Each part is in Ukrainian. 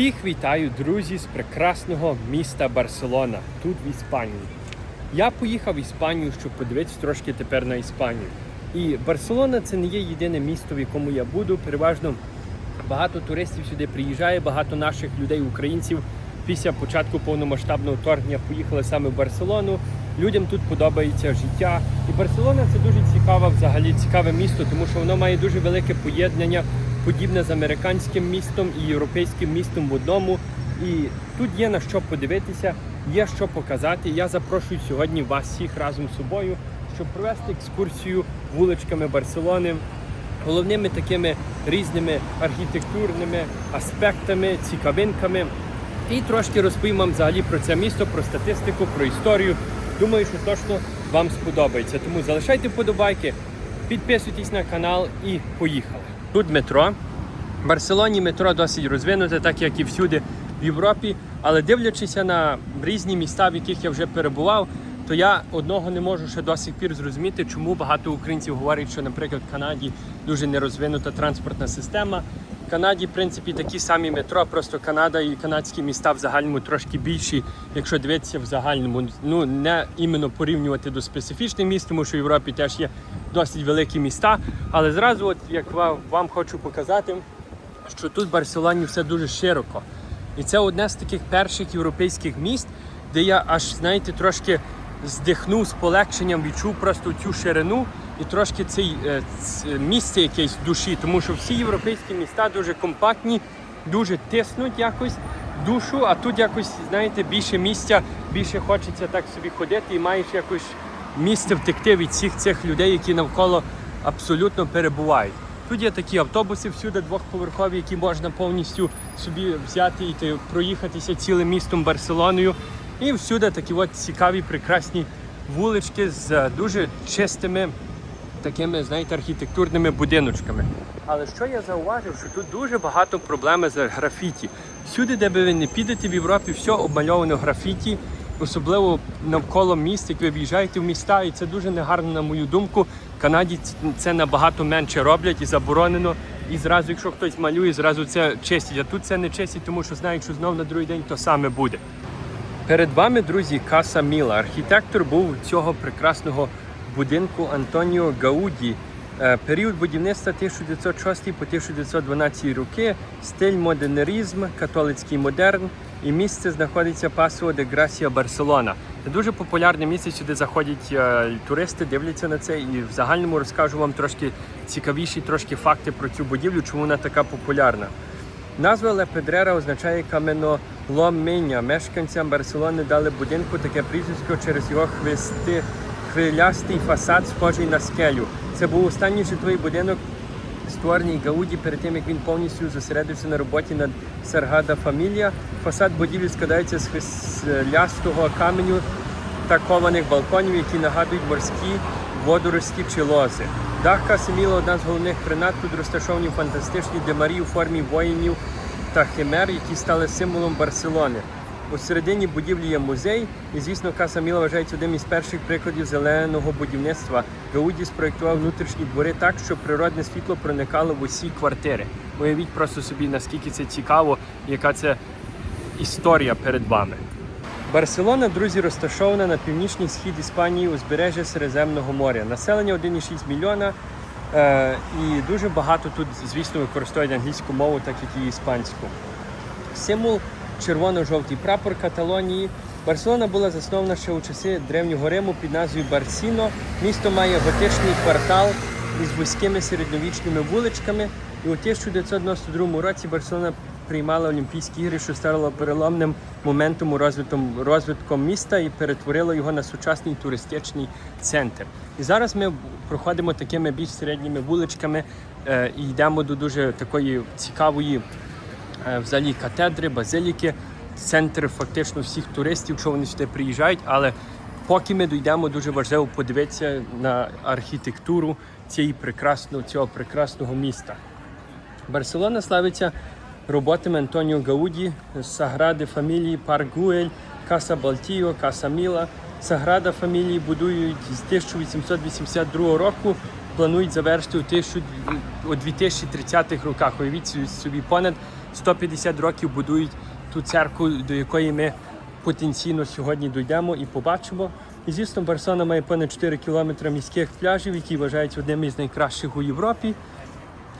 Всіх вітаю, друзі, з прекрасного міста Барселона, тут в Іспанії. Я поїхав в Іспанію, щоб подивитися трошки тепер на Іспанію. І Барселона це не є єдине місто, в якому я буду. Переважно багато туристів сюди приїжджає, багато наших людей, українців після початку повномасштабного вторгнення поїхали саме в Барселону. Людям тут подобається життя. І Барселона це дуже цікаве, взагалі цікаве місто, тому що воно має дуже велике поєднання, подібне з американським містом і європейським містом в одному. І тут є на що подивитися, є що показати. Я запрошую сьогодні вас всіх разом з собою, щоб провести екскурсію вуличками Барселони, головними такими різними архітектурними аспектами, цікавинками. І трошки розповім вам взагалі про це місто, про статистику, про історію. Думаю, що точно вам сподобається. Тому залишайте вподобайки, підписуйтесь на канал і поїхали. Тут метро. В Барселоні метро досить розвинуте, так як і всюди в Європі. Але дивлячися на різні міста, в яких я вже перебував, то я одного не можу ще до сих пір зрозуміти, чому багато українців говорять, що, наприклад, в Канаді дуже нерозвинута транспортна система. В Канаді, в принципі, такі самі метро, просто Канада і канадські міста в загальному трошки більші, якщо дивитися в загальному. Ну не іменно порівнювати до специфічних міст, тому що в Європі теж є досить великі міста. Але зразу, от як вам, вам хочу показати, що тут в Барселоні все дуже широко. І це одне з таких перших європейських міст, де я аж, знаєте, трошки здихнув з полегшенням, відчув просто цю ширину і трошки цей е, місце якесь душі, тому що всі європейські міста дуже компактні, дуже тиснуть якось душу, а тут якось, знаєте, більше місця, більше хочеться так собі ходити і маєш якось місце втекти від всіх цих людей, які навколо абсолютно перебувають. Тут є такі автобуси всюди двохповерхові, які можна повністю собі взяти і ти- проїхатися цілим містом Барселоною. І всюди такі от цікаві, прекрасні вулички з е, дуже чистими такими, знаєте, архітектурними будиночками. Але що я зауважив, що тут дуже багато проблем з графіті. Всюди, де би ви не підете в Європі, все обмальовано графіті, особливо навколо міст, як ви в'їжджаєте в міста, і це дуже негарно, на мою думку. Канаді це набагато менше роблять і заборонено. І зразу, якщо хтось малює, зразу це чистять. А тут це не чистять, тому що знають, що знов на другий день то саме буде. Перед вами, друзі, Каса Міла. Архітектор був цього прекрасного будинку Антоніо Гауді. Е, Період будівництва 1906 по 1912 роки, стиль модернізм, католицький модерн. І місце знаходиться Пасо де Грасія Барселона. Це дуже популярне місце, сюди заходять е, туристи, дивляться на це. І в загальному розкажу вам трошки цікавіші трошки факти про цю будівлю, чому вона така популярна. Назва Ле Педрера означає каменоломіння. Мешканцям Барселони дали будинку таке прізвисько через його хвисти, хвилястий фасад, схожий на скелю. Це був останній житловий будинок, створений Гауді перед тим, як він повністю зосередився на роботі над Саргада Фамілія. Фасад будівлі складається з хвилястого каменю та кованих балконів, які нагадують морські водорості чи лози. Дах Касиміла одна з головних принад тут розташовані фантастичні демарі у формі воїнів та химер, які стали символом Барселони. У середині будівлі є музей, і звісно, Каса Міла вважається одним із перших прикладів зеленого будівництва. Гауді спроєктував внутрішні двори так, щоб природне світло проникало в усі квартири. Уявіть просто собі, наскільки це цікаво, яка це історія перед вами. Барселона, друзі, розташована на північний схід Іспанії узбережжя Середземного моря. Населення 1,6 мільйона. Е, і дуже багато тут, звісно, використовують англійську мову, так як і іспанську. Символ червоно-жовтий прапор Каталонії. Барселона була заснована ще у часи древнього Риму під назвою Барсіно. Місто має готичний квартал із вузькими середньовічними вуличками. І у 1992 році Барселона приймала Олімпійські ігри, що стало переломним моментом у розвитком міста і перетворило його на сучасний туристичний центр. І зараз ми проходимо такими більш середніми вуличками е, і йдемо до дуже такої цікавої е, взагалі катедри, базиліки, центр фактично всіх туристів, що вони сюди приїжджають. Але поки ми дійдемо, дуже важливо подивитися на архітектуру цієї прекрасного, цього прекрасного міста. Барселона славиться роботами Антоніо Гауді, Сагради Фамілії, Парк Гуель, Каса Балтіо, Каса Міла. Саграда Фамілії будують з 1882 року, планують завершити у 2030-х роках. Уявіть собі понад 150 років будують ту церкву, до якої ми потенційно сьогодні дійдемо і побачимо. І звісно, Барселона має понад 4 кілометри міських пляжів, які вважаються одним із найкращих у Європі.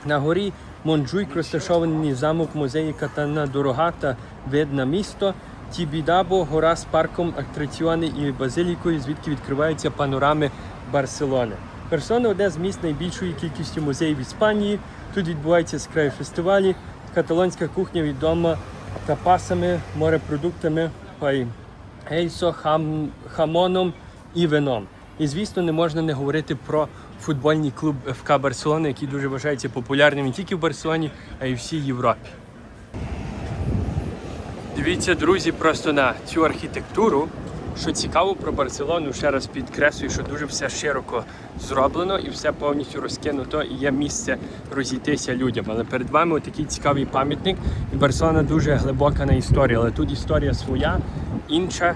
На горі Монджуйк розташований замок музеї Катана Дорога та вид на місто. Тібідабо, гора з парком, атракціони і базилікою, звідки відкриваються панорами Барселони. Барселона одне з міст найбільшою кількістю музеїв Іспанії. Тут відбуваються яскраві фестивалі. Каталонська кухня відома тапасами, морепродуктами, ейсо, хам, хамоном і вином. І звісно, не можна не говорити про футбольний клуб ФК Барселона, який дуже вважається популярним не тільки в Барселоні, а й всій Європі. Дивіться, друзі, просто на цю архітектуру. Що цікаво про Барселону, ще раз підкреслюю, що дуже все широко зроблено і все повністю розкинуто, і є місце розійтися людям. Але перед вами такий цікавий пам'ятник. І Барселона дуже глибока на історії, але тут історія своя, інша,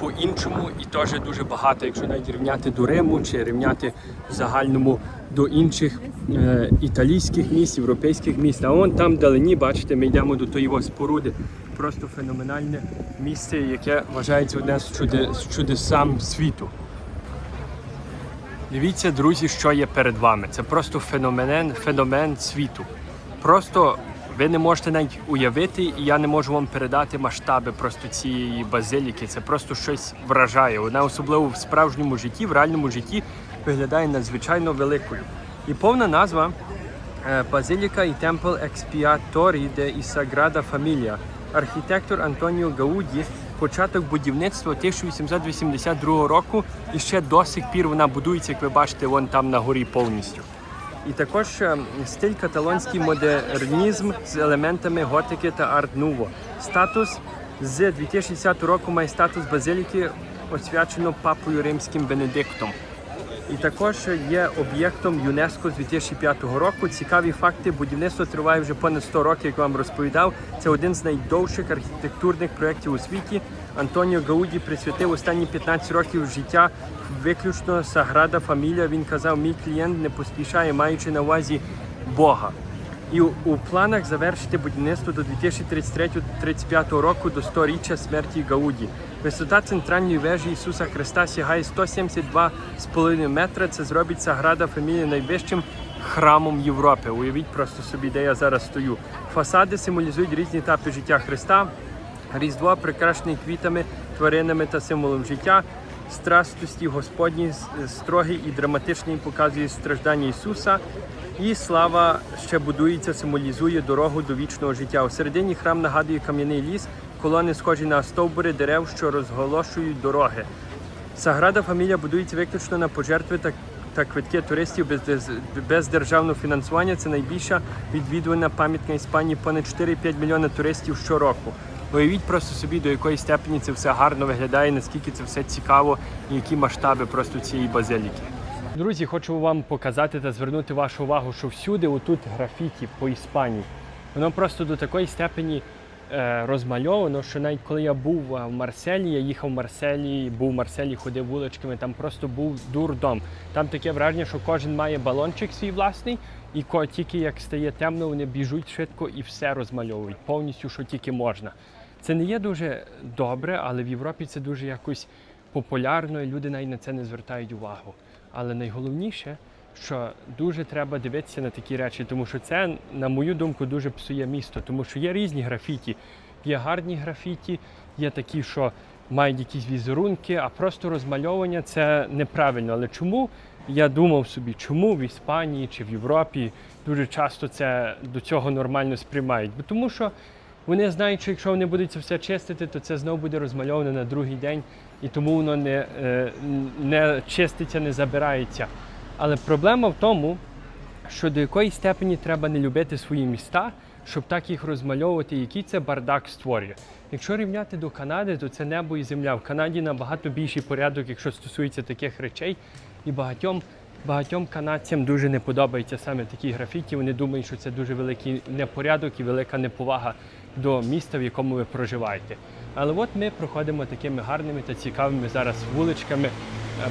по-іншому і теж дуже багато, якщо навіть рівняти до Риму чи рівняти в загальному до інших е, італійських міст, європейських міст. А вон там вдалині, бачите, ми йдемо до тої споруди. Просто феноменальне місце, яке вважається одне з, чуди, з чудесам світу. Дивіться, друзі, що є перед вами. Це просто феномен, феномен світу. Просто ви не можете навіть уявити, і я не можу вам передати масштаби просто цієї базиліки. Це просто щось вражає. Вона особливо в справжньому житті, в реальному житті виглядає надзвичайно великою. І повна назва е, Базиліка і Темпл Експіаторі де і Саграда Фамілія. Архітектор Антоніо Гауді. Початок будівництва 1882 року, і ще до сих пір вона будується, як ви бачите, вон там на горі повністю. І також е, стиль каталонський модернізм з елементами готики та арт-нуво. Статус з 2010 року має статус базиліки, освячено папою римським Бенедиктом. І також є об'єктом ЮНЕСКО з 2005 року. Цікаві факти. Будівництво триває вже понад 100 років, як вам розповідав. Це один з найдовших архітектурних проєктів у світі. Антоніо Гауді присвятив останні 15 років життя виключно Саграда Фамілія. Він казав, мій клієнт не поспішає, маючи на увазі Бога. І у, планах завершити будівництво до 2033-35 року до 100-річчя смерті Гауді. Висота центральної вежі Ісуса Христа сягає 172,5 метра. Це зробить Саграда Фамілія найвищим храмом Європи. Уявіть просто собі, де я зараз стою. Фасади символізують різні етапи життя Христа. Різдво прикрашене квітами, тваринами та символом життя. Страстості Господні строгий і драматичний показує страждання Ісуса. І слава ще будується, символізує дорогу до вічного життя. У середині храм нагадує кам'яний ліс, колони схожі на стовбури дерев, що розголошують дороги. Саграда Фамілія будується виключно на пожертви та, та квитки туристів без, без державного фінансування. Це найбільша відвідувана пам'ятка Іспанії, понад 4-5 мільйона туристів щороку. Уявіть просто собі, до якої степені це все гарно виглядає, наскільки це все цікаво, і які масштаби просто цієї базиліки. Друзі, хочу вам показати та звернути вашу увагу, що всюди отут графіті по Іспанії. Воно просто до такої степені е, розмальовано, що навіть коли я був е, в Марселі, я їхав в Марселі, був в Марселі, ходив вуличками, там просто був дурдом. Там таке враження, що кожен має балончик свій власний, і тільки як стає темно, вони біжуть швидко і все розмальовують, повністю, що тільки можна. Це не є дуже добре, але в Європі це дуже якось популярно, і люди навіть на це не звертають увагу. Але найголовніше, що дуже треба дивитися на такі речі, тому що це, на мою думку, дуже псує місто, тому що є різні графіті. Є гарні графіті, є такі, що мають якісь візерунки, а просто розмальовування це неправильно. Але чому я думав собі, чому в Іспанії чи в Європі дуже часто це до цього нормально сприймають? Бо тому що вони знають, що якщо вони будуть це все чистити, то це знову буде розмальовано на другий день, і тому воно не, е, не чиститься, не забирається. Але проблема в тому, що до якої степені треба не любити свої міста, щоб так їх розмальовувати, який це бардак створює. Якщо рівняти до Канади, то це небо і земля. В Канаді набагато більший порядок, якщо стосується таких речей, і багатьом. Багатьом канадцям дуже не подобається саме такі графіті. Вони думають, що це дуже великий непорядок і велика неповага до міста, в якому ви проживаєте. Але от ми проходимо такими гарними та цікавими зараз вуличками е,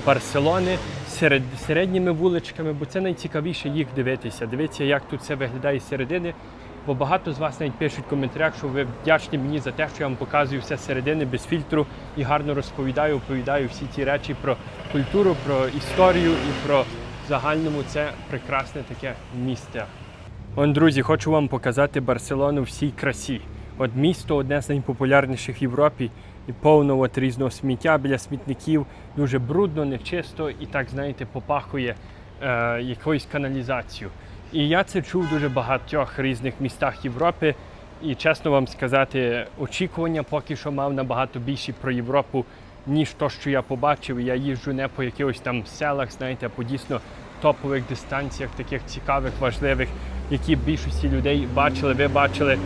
Барселони, серед, середніми вуличками, бо це найцікавіше їх дивитися. Дивитися, як тут все виглядає з середини. Бо багато з вас навіть пишуть в коментарях, що ви вдячні мені за те, що я вам показую все середини без фільтру і гарно розповідаю, оповідаю всі ті речі про культуру, про історію і про загальному це прекрасне таке місце. Он, друзі, хочу вам показати Барселону всій красі. От місто одне з найпопулярніших в Європі, і повно от різного сміття біля смітників, дуже брудно, нечисто і так, знаєте, попахує е, якоюсь каналізацією. І я це чув дуже багатьох різних містах Європи. І чесно вам сказати, очікування поки що мав набагато більші про Європу, ніж то, що я побачив. Я їжджу не по якихось там селах, знаєте, а по дійсно топових дистанціях, таких цікавих, важливих, які більшості людей бачили, ви бачили.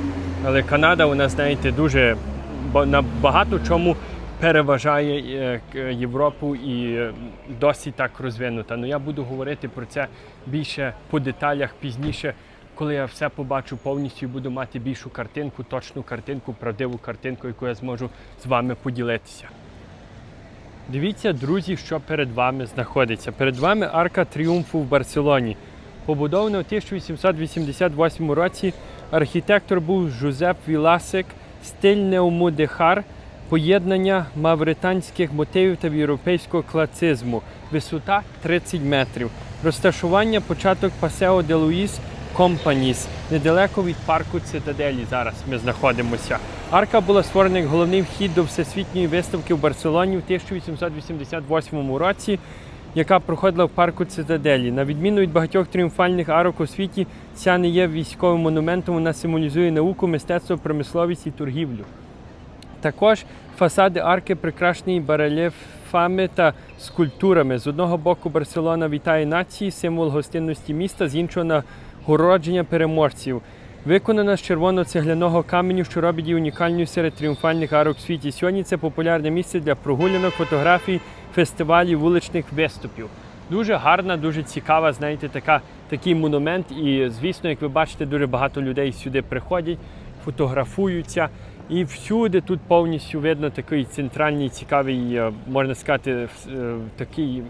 Але Канада, вона, знаєте, дуже на багато чому переважає е, Європу і досить так розвинута. Ну я буду говорити про це більше по деталях пізніше, коли я все побачу повністю і буду мати більшу картинку, точну картинку, правдиву картинку, яку я зможу з вами поділитися. Дивіться, друзі, що перед вами знаходиться. Перед вами арка тріумфу в Барселоні. Побудована у 1888 році. Архітектор був Жозеп Віласик, стиль неомудехар, поєднання мавританських мотивів та європейського класицизму. Висота 30 метрів. Розташування початок Пасео де Луїс Компаніс, недалеко від парку Цитаделі. Зараз ми знаходимося. Арка була створена як головний вхід до всесвітньої виставки в Барселоні в 1888 році, яка проходила в парку Цитаделі. На відміну від багатьох тріумфальних арок у світі, ця не є військовим монументом, вона символізує науку, мистецтво, промисловість і торгівлю. Також фасади арки прикрашені барельєфами та скульптурами. З одного боку Барселона вітає нації, символ гостинності міста, з іншого нагородження переможців. Виконана з червоно-цегляного каменю, що робить її унікальною серед тріумфальних арок в світі. Сьогодні це популярне місце для прогулянок, фотографій, фестивалів, вуличних виступів. Дуже гарна, дуже цікава, знаєте, така, такий монумент. І, звісно, як ви бачите, дуже багато людей сюди приходять, фотографуються. І всюди тут повністю видно такий центральний, цікавий, е, можна сказати, е, такий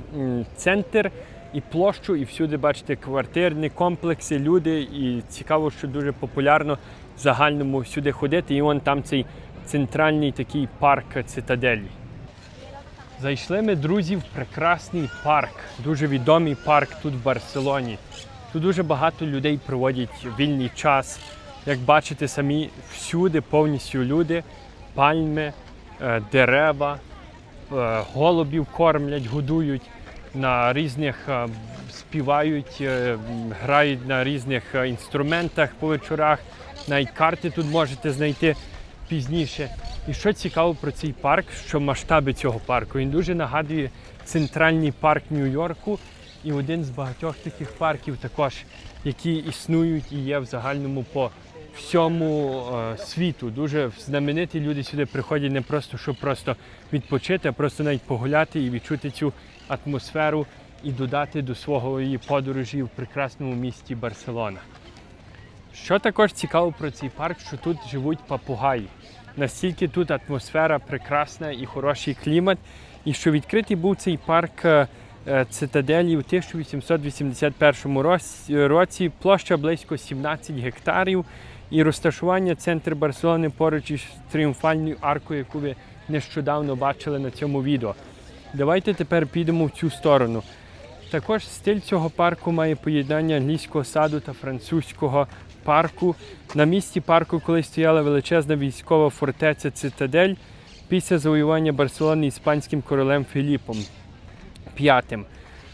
центр і площу, і всюди бачите квартирні комплекси, люди. І цікаво, що дуже популярно загальному сюди ходити. І вон там цей центральний такий парк цитаделі. Зайшли ми, друзі, в прекрасний парк, дуже відомий парк тут в Барселоні. Тут дуже багато людей проводять вільний час. Як бачите самі, всюди повністю люди, пальми, е, дерева, е, голубів кормлять, годують, на різних е, співають, е, грають на різних е, інструментах по вечорах. Навіть карти тут можете знайти пізніше. І що цікаво про цей парк, що масштаби цього парку. Він дуже нагадує центральний парк Нью-Йорку і один з багатьох таких парків також, які існують і є в загальному по всьому е, світу. Дуже знамениті люди сюди приходять не просто, щоб просто відпочити, а просто навіть погуляти і відчути цю атмосферу і додати до свого її подорожі в прекрасному місті Барселона. Що також цікаво про цей парк, що тут живуть папугаї. Настільки тут атмосфера прекрасна і хороший клімат. І що відкритий був цей парк е, е, цитаделі у 1881 році- площа близько 17 гектарів і розташування центр Барселони поруч із тріумфальною аркою, яку ви нещодавно бачили на цьому відео. Давайте тепер підемо в цю сторону. Також стиль цього парку має поєднання англійського саду та французького парку. На місці парку колись стояла величезна військова фортеця Цитадель після завоювання Барселони іспанським королем Філіпом V.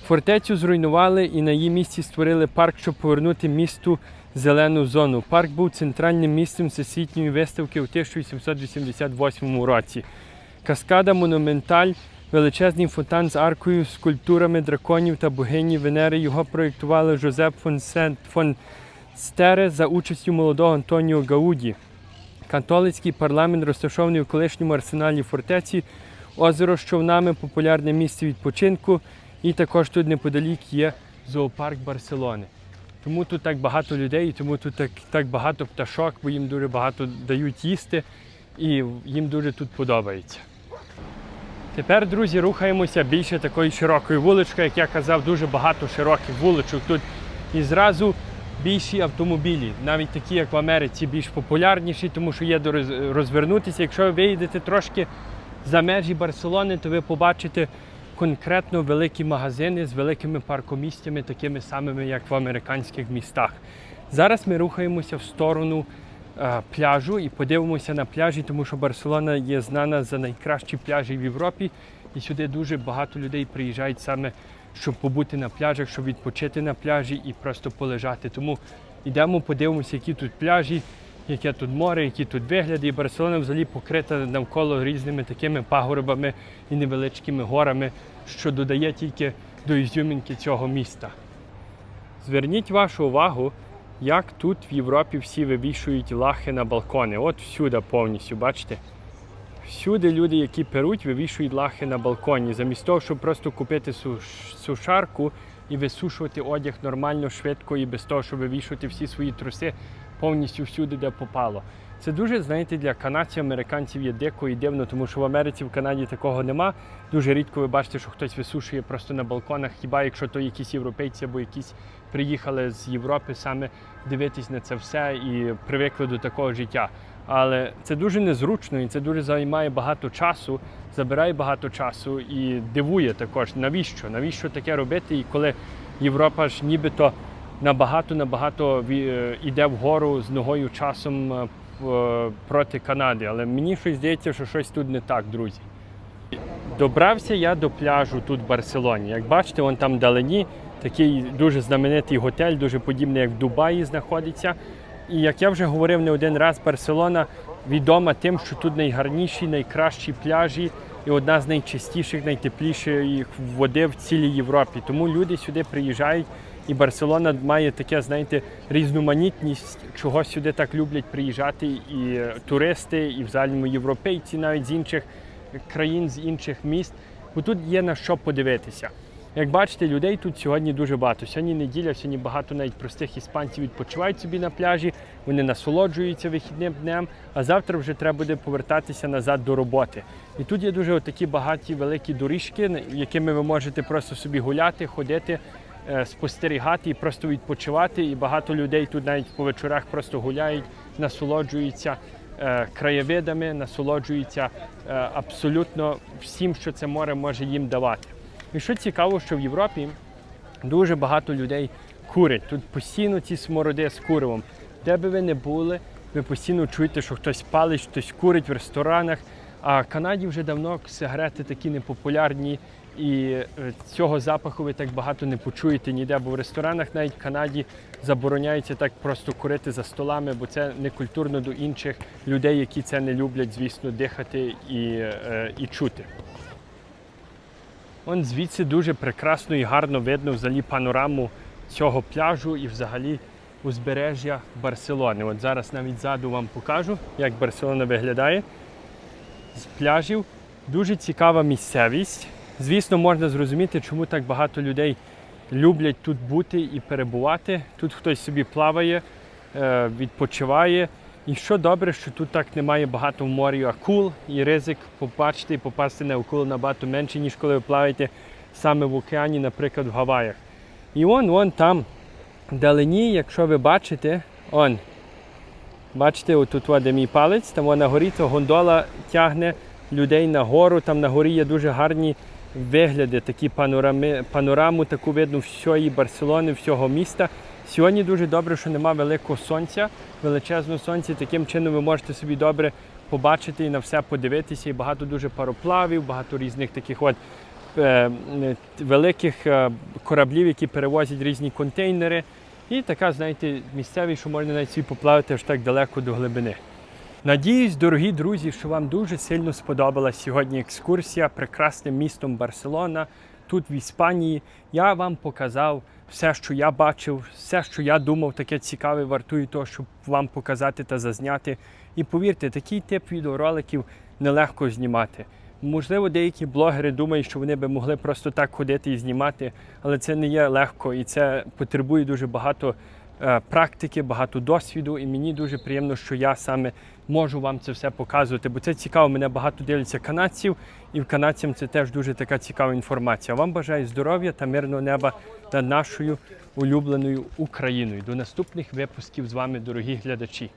Фортецю зруйнували і на її місці створили парк, щоб повернути місту зелену зону. Парк був центральним місцем всесвітньої виставки у 1888 році. Каскада Монументаль, величезний фонтан з аркою, скульптурами драконів та богині Венери. Його проєктували Жозеп фон, Сен... фон Стере за участю молодого Антоніо Гауді. Католицький парламент розташований у колишньому арсеналі фортеці. Озеро з човнами популярне місце відпочинку. І також тут неподалік є зоопарк Барселони. Тому тут так багато людей, тому тут так, так багато пташок, бо їм дуже багато дають їсти і їм дуже тут подобається. Тепер, друзі, рухаємося більше такою широкою вуличкою. Як я казав, дуже багато широких вуличок тут. І зразу більші автомобілі, навіть такі, як в Америці, більш популярніші, тому що є роз- розвернутися. Якщо ви виїдете трошки за межі Барселони, то ви побачите конкретно великі магазини з великими паркомістями, такими самими, як в американських містах. Зараз ми рухаємося в сторону пляжу і подивимося на пляжі, тому що Барселона є знана за найкращі пляжі в Європі. І сюди дуже багато людей приїжджають саме, щоб побути на пляжах, щоб відпочити на пляжі і просто полежати. Тому йдемо, подивимося, які тут пляжі, яке тут море, які тут вигляди. І Барселона взагалі покрита навколо різними такими пагорбами і невеличкими горами, що додає тільки до ізюмінки цього міста. Зверніть вашу увагу, як тут в Європі всі вивішують лахи на балкони. От всюди повністю, бачите? Всюди люди, які перуть, вивішують лахи на балконі. Замість того, щоб просто купити сушарку і висушувати одяг нормально, швидко і без того, щоб вивішувати всі свої труси повністю всюди, де попало. Це дуже, знаєте, для канадців, американців є дико і дивно, тому що в Америці, в Канаді такого нема. Дуже рідко ви бачите, що хтось висушує просто на балконах, хіба якщо то якісь європейці або якісь приїхали з Європи саме дивитись на це все і привикли до такого життя. Але це дуже незручно і це дуже займає багато часу, забирає багато часу і дивує також, навіщо? Навіщо таке робити? І коли Європа ж нібито набагато набагато ві- е, вгору з ногою часом е, проти Канади. Але мені щось здається, що щось тут не так, друзі. Добрався я до пляжу тут в Барселоні. Як бачите, вон там вдалині такий дуже знаменитий готель, дуже подібний, як в Дубаї знаходиться. І як я вже говорив не один раз, Барселона відома тим, що тут найгарніші, найкращі пляжі і одна з найчистіших, найтепліших води в цілій Європі. Тому люди сюди приїжджають, і Барселона має таке, знаєте, різноманітність, чого сюди так люблять приїжджати і туристи, і в загальному європейці, навіть з інших країн, з інших міст. Бо тут є на що подивитися. Як бачите, людей тут сьогодні дуже багато. Сьогодні неділя, сьогодні багато навіть простих іспанців відпочивають собі на пляжі, вони насолоджуються вихідним днем, а завтра вже треба буде повертатися назад до роботи. І тут є дуже такі багаті великі доріжки, якими ви можете просто собі гуляти, ходити, е, спостерігати і просто відпочивати. І багато людей тут навіть по вечорах просто гуляють, насолоджуються е, краєвидами, насолоджуються е, абсолютно всім, що це море може їм давати. І що цікаво, що в Європі дуже багато людей курять. Тут постійно ці смороди з куривом. Де би ви не були, ви постійно чуєте, що хтось палить, хтось курить в ресторанах. А в Канаді вже давно сигарети такі непопулярні, і е, цього запаху ви так багато не почуєте ніде, бо в ресторанах навіть в Канаді забороняється так просто курити за столами, бо це не культурно до інших людей, які це не люблять, звісно, дихати і, е, і чути. Он звідси дуже прекрасно і гарно видно взагалі панораму цього пляжу і взагалі узбережжя Барселони. От зараз навіть ззаду вам покажу, як Барселона виглядає з пляжів. Дуже цікава місцевість. Звісно, можна зрозуміти, чому так багато людей люблять тут бути і перебувати. Тут хтось собі плаває, е, відпочиває. І що добре, що тут так немає багато в морі акул, і ризик побачити і попасти на акулу набагато менше, ніж коли ви плаваєте саме в океані, наприклад, в Гаваях. І он, вон там, вдалині, якщо ви бачите, он, бачите, отут о, де мій палець, там вона горі, то гондола тягне людей на гору. Там на горі є дуже гарні вигляди, такі панорами, панораму таку видно всієї Барселони, всього міста. Сьогодні дуже добре, що нема великого сонця, величезного сонця. Таким чином ви можете собі добре побачити і на все подивитися. І багато дуже пароплавів, багато різних таких от е, е, великих е, кораблів, які перевозять різні контейнери. І така, знаєте, місцевість, що можна навіть собі поплавати аж так далеко до глибини. Надіюсь, дорогі друзі, що вам дуже сильно сподобалась сьогодні екскурсія прекрасним містом Барселона. Тут в Іспанії я вам показав все, що я бачив, все, що я думав, таке цікаве, вартує того, щоб вам показати та зазняти. І повірте, такий тип відеороликів нелегко знімати. Можливо, деякі блогери думають, що вони би могли просто так ходити і знімати, але це не є легко і це потребує дуже багато практики, багато досвіду, і мені дуже приємно, що я саме можу вам це все показувати, бо це цікаво. Мене багато дивляться канадців, і в канадцям це теж дуже така цікава інформація. Вам бажаю здоров'я та мирного неба над нашою улюбленою Україною. До наступних випусків з вами, дорогі глядачі.